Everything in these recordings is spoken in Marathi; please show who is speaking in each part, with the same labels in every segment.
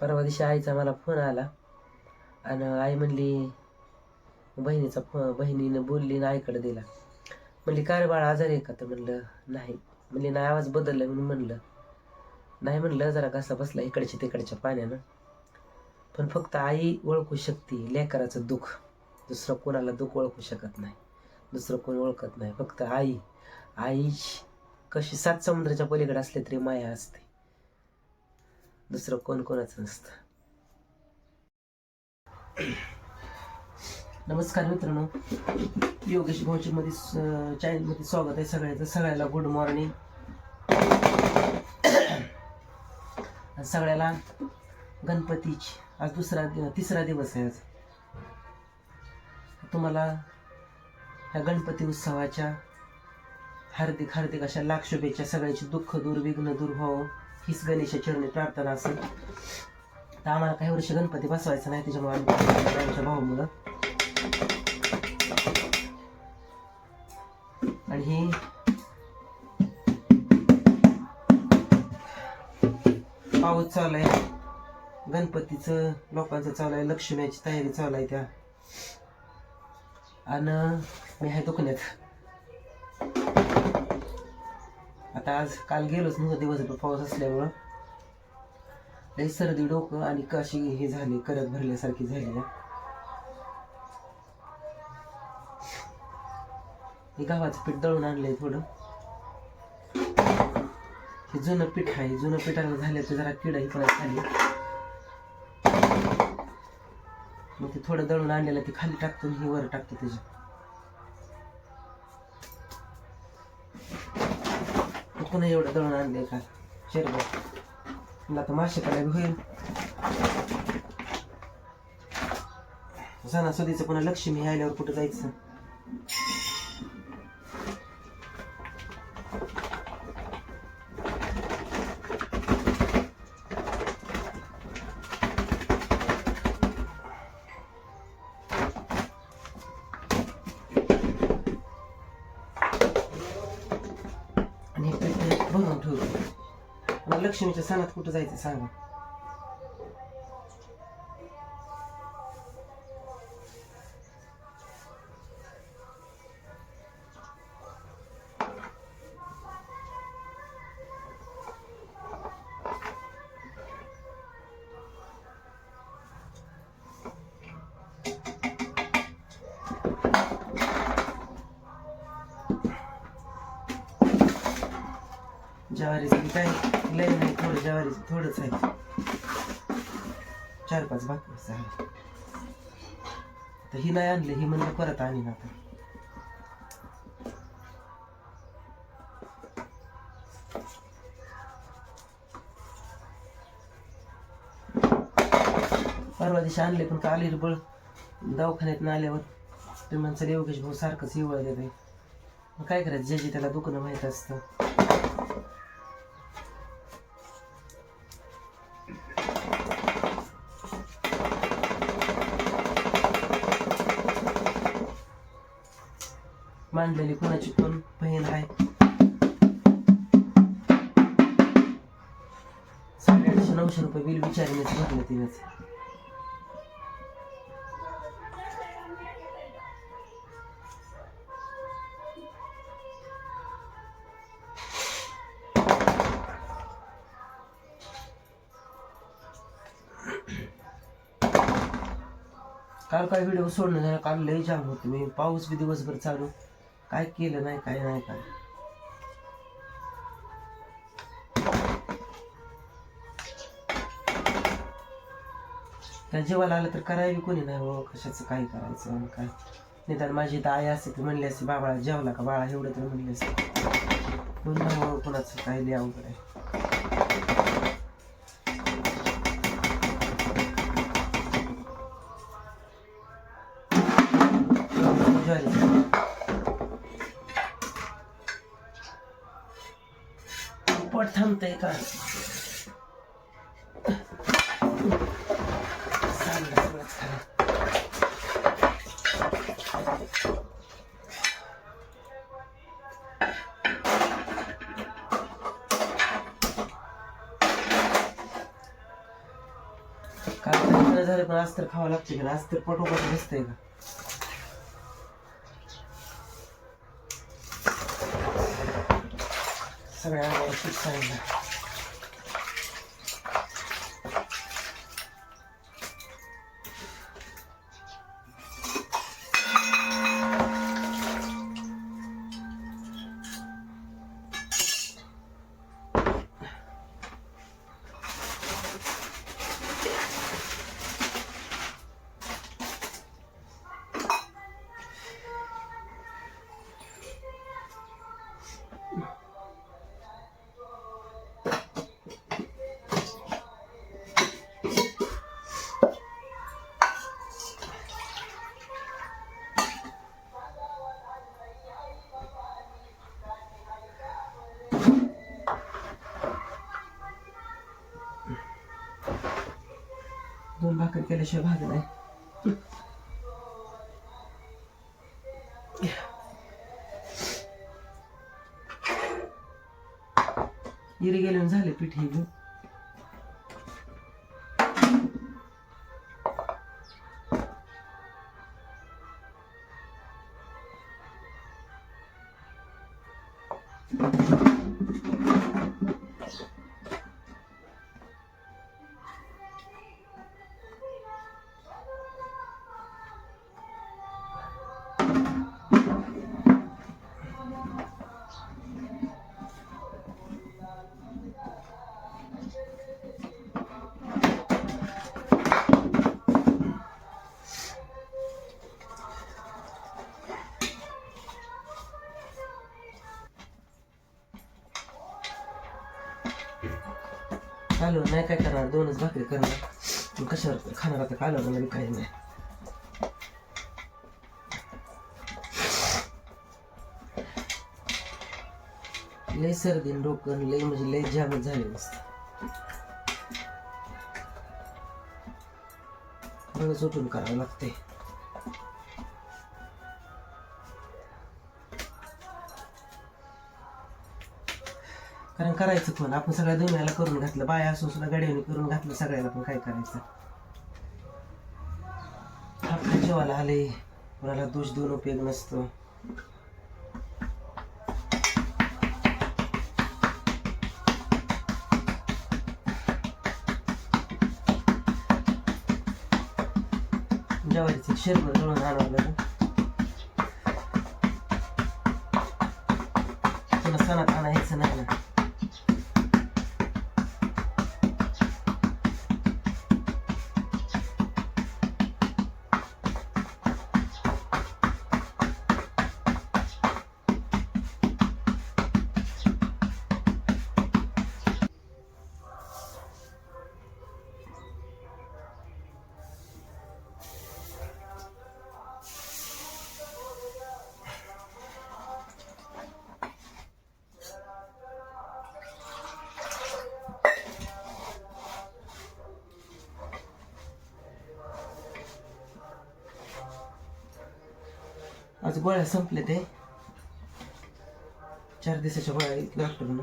Speaker 1: परवा दिवशी आईचा मला फोन आला. आणि आई म्हणली बहिणीचा फो बहिणीनं बोलली ना आईकडे दिला. म्हणली कार बाळ बाळा आजारी आहे का? तर म्हणलं नाही. म्हणली नाही आवाज बदलला म्हणून म्हणलं. नाही म्हणलं जरा कसा बसला इकडच्या तिकडच्या पाण्यानं. पण फक्त आई ओळखू शकते लेकराचं दुःख. दुसरं कोणाला दुःख ओळखू शकत नाही. दुसरं कोण ओळखत नाही. फक्त आई. आई कशी सात समुद्राच्या पलीकडे असले तरी माया असते. दुसरं कोण कोणाचं नसतं. नमस्कार मित्रांनो. योगेशमध्ये चॅनलमध्ये स्वागत आहे सगळ्याचं. सगळ्याला गुड मॉर्निंग सगळ्याला गणपतीची आज दुसरा तिसरा दिवस आहे आज. तुम्हाला ह्या गणपती उत्सवाच्या हार्दिक हार्दिक अशा लाख शुभेच्छा सगळ्यांची दुःख दूर विघ्न दूर व्हावं. हीच गणेशा चरणी प्रार्थना असेल. तर आम्हाला काही वर्ष गणपती बसवायचा नाही त्याच्यामुळे आम्ही आमच्या भाऊमुळं. आणि ही पाऊस चालू आहे. गणपतीचं लोकांचं चालू आहे लक्ष्मीची तयारी चालू आहे त्या. आणि मी आहे दुखण्यात. आता आज काल गेलोच नव्हतं दिवसभर पाऊस असल्यामुळं. लई सर्दी डोकं आणि कशी हे झाली करत भरल्यासारखी झाली आहे. हे गावाचं पीठ दळून आणलंय थोडं. हे जुनं पीठ आहे जुनं पिठाला झालं तर जरा किडा ही पण खाली. मग ते थोडं दळून आणलेलं ते खाली टाकतो हे वर टाकतो त्याच्या पुन्हा एवढं दळून आणले का? शेरभर आता मासे करायला होईल. सणासुदीचं पुन्हा लक्ष्मी आल्यावर कुठं जायचं? ठेवतो मला लक्ष्मीच्या सणात कुठं जायचं सांगा ज्वारीचं बी काय लय नाही थोडं ज्वारीचं थोडंच आहे. चार पाच भाकरीच आहे तर ही नाही आणली ही म्हणलं परत आणीन आता. परवा दिवशी आणले पण काल हिरबळ दवाखान्यात आल्यावर तुम्ही म्हणचं योगेश भाऊ सारखंच हिवळ देते काय करायचं जे जे त्याला दुकानं माहीत असतं. मांडलेली कोणाची पण बहीण आहे साडेआठशे नऊशे रुपये बिल विचारण्याचं भरलं तिनेच काल काय व्हिडिओ सोडणं झालं? काल लय जाम होते. मी पाऊस बी दिवसभर चालू काय केलं नाही काय नाही काय. त्या जेवायला आलं तर करायला कोणी नाही हो कशाचं काय करायचं काय. निदान माझी तर आई असते ती म्हणली असते बाबाळा जेवला का बाळा? एवढं तर म्हणली असते म्हणून नाही हो कोणाचं काय लिहा आहे. जमतंय का? काय झालं पण अस्तर खावं लागते का अस्तर पटोपट दिसतंय का? सगळ्या अंगावर पीठ सांगितलं दोन भाकर केल्याशिवाय भाग इरी गेले झाले पीठ हे घेऊन कालवण नाही काय करणार दोनच भाकरी करणार मग कशावर खाणार आता कालवण? म्हणजे काही नाही. लय सर्दी डोकं लय म्हणजे लय जाम झाले नसतं. उठून करावं लागते करायचं पण. आपण सगळ्या दुनियाला करून घातलं. बाया असून सुद्धा गाडीने करून घातलं. सगळ्याला पण काय करायचं? आपल्या जेवायला आले कोणाला दोष देऊन उपयोग नसतो. जेवायचं. शेरभर दळून आणावं लागेल. तुला सणात आणायचं नाही ना? आज गोळ्या संपले ते चार दिवसाच्या गोळ्या डॉक्टरनं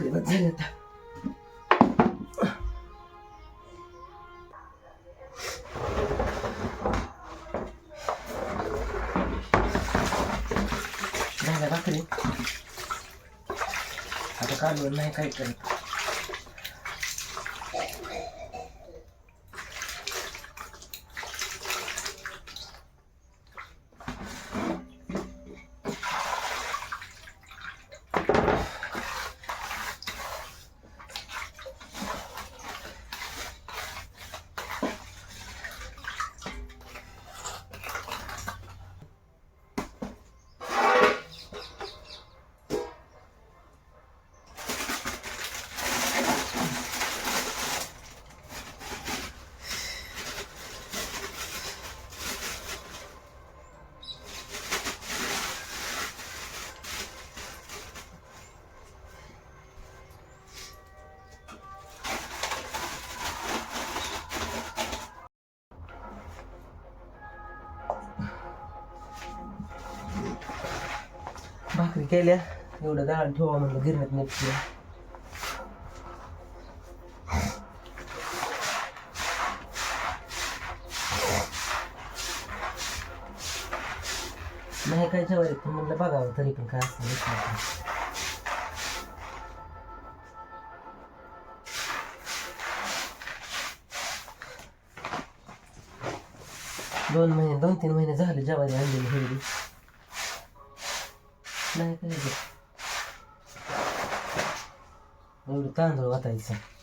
Speaker 1: दोन भाकरी बस झाल्या आता झाल्या भाकरी आता कालवण नाही काय करत केल्या. एवढं दळण ठेवा म्हणलं गिरण्यात नीट नाही काय जेवायला पण म्हणलं बघावं तरी पण काय असतं नाही. दोन महिने दोन तीन महिने झाले जेवायला आणलेली हिरवी. नाही काय गं. एवढं तांदूळ वाटायचं लय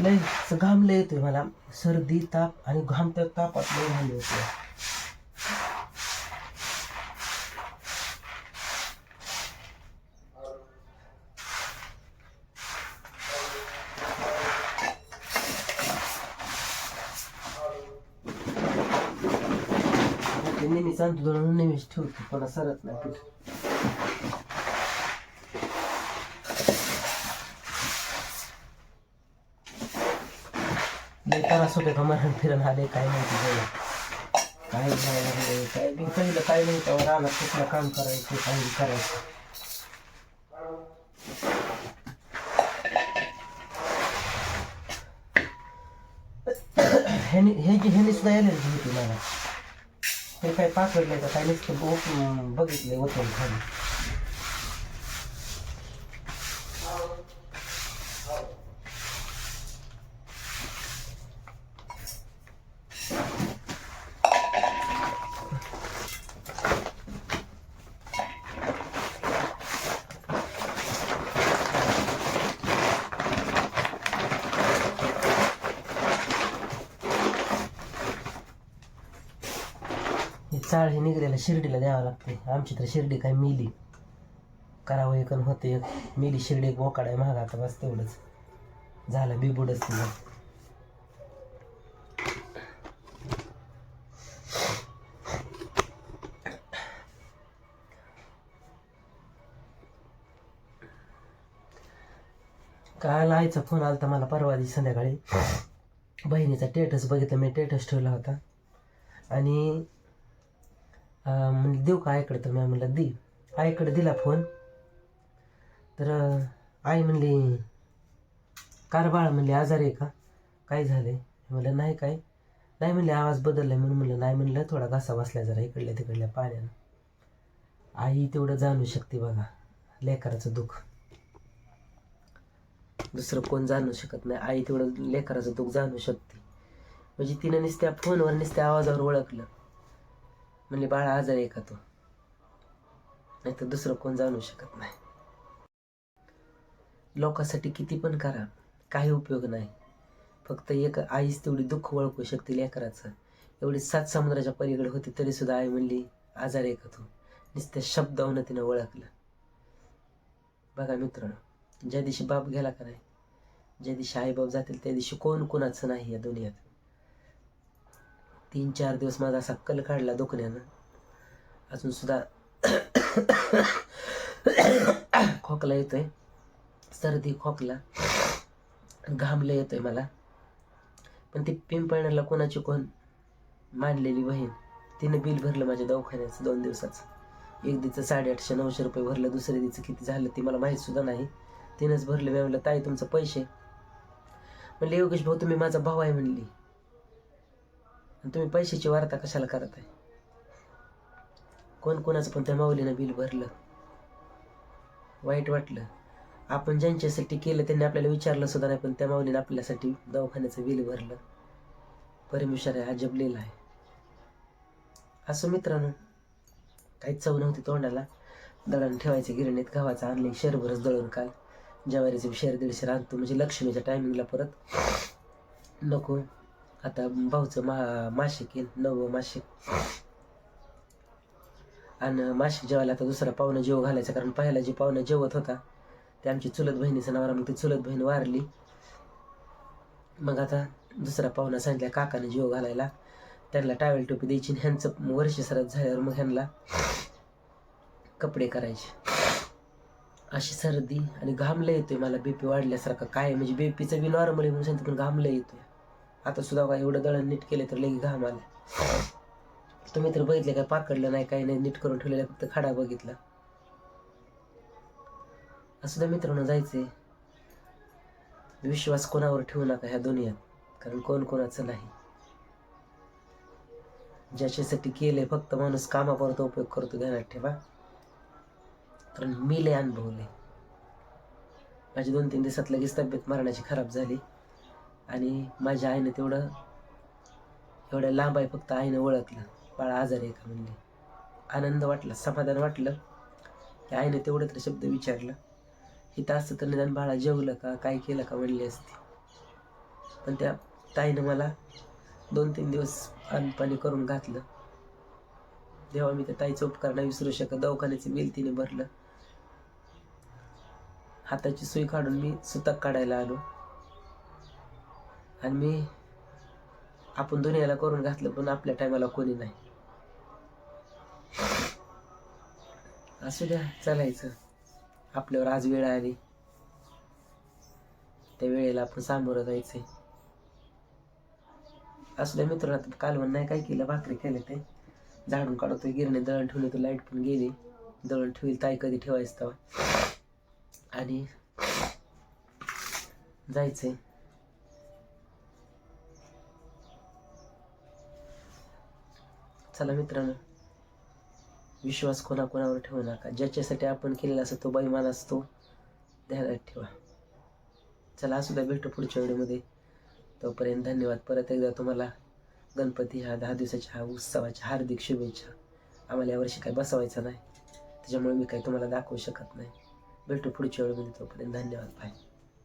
Speaker 1: लय घाम लय येतोय मला. सर्दी ताप आणि घाम तर तापात लय घाम येतोय आपली नेहमी चांदू नेहमीच ठेवतो पण सरत नाही पीठ लय त्रास होते का मरण फिरण आले काय माहिती नाही काय नाही काय बी पहिलं काय नाही तेव्हा रानात कुठलं काम करायचं काही बी करायचं ह्यानी ह्याची ह्यानी सुद्धा एलर्जी होती मला ते काय पाकडलंय का काय नुसतं बघ- बघितलंय ओतून खाली चाळ हे निघलेलं शिर्डीला द्यावं लागते आमची तर शिर्डी काय मिली. करावं एकन होते एक. मिली शिर्डी एक बोकाड आहे महाग आता बस तेवढंच. झालं बिबुडच तुला. काल आईचा फोन आला मला परवा दिवशी संध्याकाळी. बहिणीचा टेटस बघितलं मी टेटस ठेवला होता. आणि म्हणलं देऊ का आईकडे? तर मी म्हणलं दे. आईकडे दिला फोन. तर आई म्हणली कार बाळ म्हणली आजारी आहे का? काय झाले म्हणलं नाही काय. नाही म्हणले आवाज बदललाय म्हणून म्हणलं नाही म्हणलं थोडा घासा बसला जरा इकडल्या तिकडल्या पाण्यानं. आई तेवढं जाणू शकते बघा लेकराचं दुःख. दुसरं कोण जाणू शकत नाही. आई तेवढं लेकराचं दुःख जाणू शकते. म्हणजे तिनं नुसत्या फोनवर नुसत्या आवाजावर ओळखलं. म्हणले बाळा आजार एका तो? नाही तर दुसरं कोण जाणू शकत नाही. लोकांसाठी किती पण करा काही उपयोग नाही. फक्त एक आईच तेवढी दुःख ओळखू शकते लेकराचं. एवढी सात समुद्राच्या पलीकडे होती तरी सुद्धा आई म्हणली आजारी एका तो? तू नुसत्या शब्दावनं तिनं ओळखलं. बघा मित्रांनो ज्या दिवशी बाप गेला का नाही ज्या दिवशी आई बाप जातील त्या दिवशी कोण कोणाचं नाही या दुनियात. तीन चार दिवस माझा असा कल काढला दुखण्यानं. अजून सुद्धा खोकला येतोय. सर्दी खोकला. घामलं येतोय मला. पण ती पिंपळण्याला कोणाची कोण मांडलेली बहीण तिनं बिल भरलं माझ्या दवाखान्याचं दोन दिवसाचं. एक दिचं साडेआठशे नऊशे रुपये भरलं दुसऱ्या दिचं किती झालं ते मला माहीत सुद्धा नाही. तिनंच भरलं मी म्हणलं ताई तुमचं पैसे. म्हणले योगेश भाऊ तुम्ही माझा भाऊ आहे म्हणली. तुम्ही पैशाची वार्ता कशाला करत आहे कोण कोणाचं पण त्या माऊलीनं बिल भरलं वाईट वाटलं आपण ज्यांच्यासाठी केलं त्यांनी आपल्याला विचारलं सुद्धा नाही पण त्या माऊलीनं आपल्यासाठी दवाखान्याचं बिल भरलं. परमेश्वर आहे अजबलेला आहे. असं मित्रांनो काहीच चव नव्हती तोंडाला. दळण ठेवायचे गिरणीत गव्हाचं आणले शेरभरच दळून काल. ज्वारीचे शेर दीडशे आणतो म्हणजे लक्ष्मीच्या टायमिंगला परत. नको. आता भाऊचं मा माशिक येईल नववं माशिक आणि माशिक जेवायला आता दुसरा पाहुणं जेव घालायचा कारण पहिला जे पाहुणं जेवत होता ते आमची चुलत बहिणीचं नाव मग ती चुलत बहीण वारली. मग आता दुसरा पाहुणा सांगितल्या काकाने जेव घालायला. त्यांना टावेल टोपी द्यायची आणि ह्यांचं वर्ष सरत झाल्यावर मग ह्यांना कपडे करायचे. अशी सर्दी आणि घामलं येतोय मला बीपी वाढल्यासारखं. काय म्हणजे बीपीचं बी नॉर्मल आहे म्हणून सांगते पण घामलं येतोय. आता सुद्धा काय एवढं दळण नीट केले तर लगे घाम आला. तुम्ही तर बघितले काय पाकडलं नाही काही नाही नीट करून ठेवलेलं फक्त खडा बघितला. असं तर मित्रांनो जायचंय. विश्वास कोणावर ठेवू नका ह्या दुनियात कारण कोण कोणाचं नाही. ज्याच्यासाठी केले फक्त माणूस कामापुरता उपयोग करतो ध्यानात ठेवा. कारण मी लय अनुभवले माझी दोन तीन दिवसात लगेच तब्येत मरणाची खराब झाली. आणि माझ्या आईनं तेवढं एवढ्या लांब आहे फक्त आईनं ओळखलं. बाळा आजारी आहे का म्हणले. आनंद वाटला समाधान वाटलं. की आईनं तेवढं तर शब्द विचारलं. इथं असतं तर निदान बाळा जेवलं का काय केलं का म्हणली असती. पण त्या ताईनं मला दोन तीन दिवस पाणी करून घातलं. जेव्हा मी त्या ताईचं उपकरण नाही विसरू शकत. दवाखान्याचं बिल तिने भरलं. हाताची सुई काढून मी सुतक काढायला आलो. आणि मी आपण दुनियाला करून घातलं पण आपल्या टायमाला कोणी नाही. असू द्या चालायचं. आपल्यावर आज वेळ आली. त्या वेळेला आपण सामोरं जायचंय. असल्या मित्रांनो कालवण नाही काय केलं? भाकरी केले ते झाडून काढतोय गिरणे दळण ठेवले तर लाइट पण गेली. दळण ठेवील ताई कधी ठेवायचं तेव्हा. आणि जायचंय. चला मित्रांनो विश्वास कोणाकोणावर ठेवू नका. ज्याच्यासाठी आपण केलेला असतो तो बैमान असतो ध्यानात ठेवा. चला असू द्या भेटू पुढच्या व्हिडिओमध्ये. तोपर्यंत धन्यवाद. परत एकदा तुम्हाला गणपती ह्या दहा दिवसाच्या हा उत्सवाच्या हार्दिक शुभेच्छा. आम्हाला यावर्षी काही बसवायचं नाही. त्याच्यामुळे मी काही तुम्हाला दाखवू शकत नाही. भेटू पुढच्या वेळेमध्ये तोपर्यंत धन्यवाद. बाय